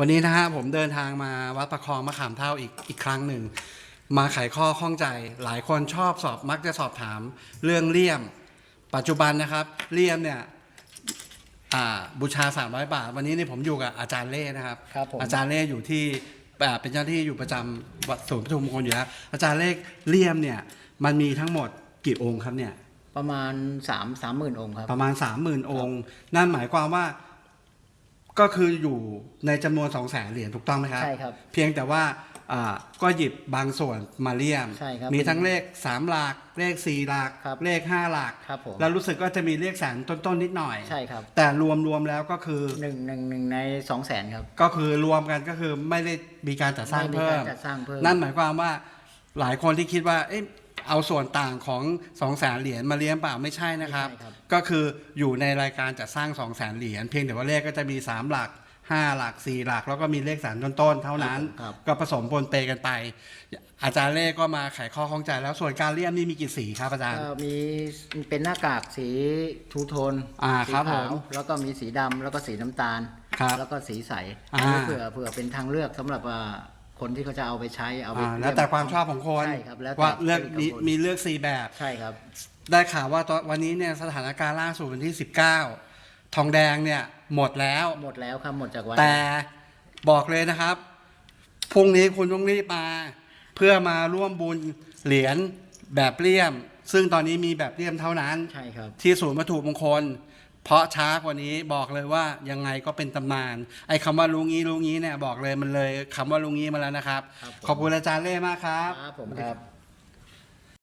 วันนี้นะฮะผมเดินทางมาวัดประคองมะขามเท่าอีกอีกครั้งหนึ่ง มาไขข้อข้องใจหลายคนชอบสอบมักจะสอบถามเรื่องเลี่ยม ปัจจุบันนะครับเลี่ยมเนี่ยอ่าบูชา 300 บาท วันนี้นี่ผมอยู่กับอาจารย์เล่นะครับ ครับผม อาจารย์เล่อยู่ที่อ่าเป็นเจ้าหน้าที่อยู่ประจำวัดศูนย์ประชุมมงคลอยู่แล้วอาจารย์เล่เลี่ยมเนี่ยมันมีทั้งหมดกี่องค์ครับเนี่ย ประมาณสามสามหมื่นองค์ครับ ประมาณ 30,000 องค์ นั่นหมายความว่า ก็คืออยู่ในจำนวน2 0 0แสนเหรียญถูกต้องไหมครับ ใช่ครับเพียงแต่ว่าอ่าก็หยิบบางส่วนมาเลี่ยม ใช่ครับมีทั้งเลข 3 หลัก เลข 4 หลัก ครับเลข 5 หลัก ครับผม แล้วรู้สึกก็จะมีเลขแสนต้นๆนิดหน่อย ใช่ครับแต่รวมรวมๆแล้วก็คือหนึ่งหนึ่งหนึ่งในสองแสนครับก็คือรวมกันก็คือไม่ได้มีการจัดสร้างไม่มีเพิ่กามรจัดสร้างเพิ่ม นั่นหมายความว่าหลายคนที่คิดว่าเอ๊ะ เอาส่วนต่างของ2 0 0แสนเหรียญมาเลี้ยงเปล่าไม่ใช่นะครับ ไม่ใช่ครับ ก็คืออยู่ในรายการจัดสร้าง2 0 0แสนเหรียญเพียงแต่ว่าเลขก็จะมี 3 หลัก 5 หลัก 4 หลัก แล้วก็มีเลขแสนต้นๆเท่านั้น ครับ ก็ผสมปนเปกันไป อาจารย์เลขก็มาไขข้อข้องใจแล้วส่วนการเลี่ยมนี่มีกี่สีครับอาจารย์ ก็มีเป็นหน้ากากสีทูโทนอ่าสีครับขาวผมแล้วก็มีสีดำแล้วก็สีน้ำตาล ครับแล้วก็สีใสอ่าอันนี้เผื่อเผื่อเป็นทางเลือกสำหรับว่า คนที่เขาจะเอาไปใช้เอาไปอ่าแล้วแต่ความชอบของคนใช่ครับแล้วแต่ว่าเลือกมีจริตของคนมีเลือกสีแบบ ใช่ครับ ได้ข่าวว่าตอนวันนี้เนี่ยสถานการณ์ล่าสุดวันที่ 19 ทองแดงเนี่ยหมดแล้ว หมดแล้วครับหมดจากวัดแต่บอกเลยนะครับพรุ่งนี้คุณต้องรีบมาเพื่อมาร่วมบุญเหรียญแบบเลี่ยม ซึ่งตอนนี้มีแบบเลี่ยมเท่านั้น ใช่ครับ ที่ศูนย์วัตถุมงคล เพราะช้ากว่านี้บอกเลยว่ายังไงก็เป็นตำนาน ไอ้คำว่าลุงงี้ลุงงี้เนี่ยบอกเลยมันเลยคำว่าลุงงี้มาแล้วนะครับครับผมขอบคุณอาจารย์เล่มากครับ ครับผมครับ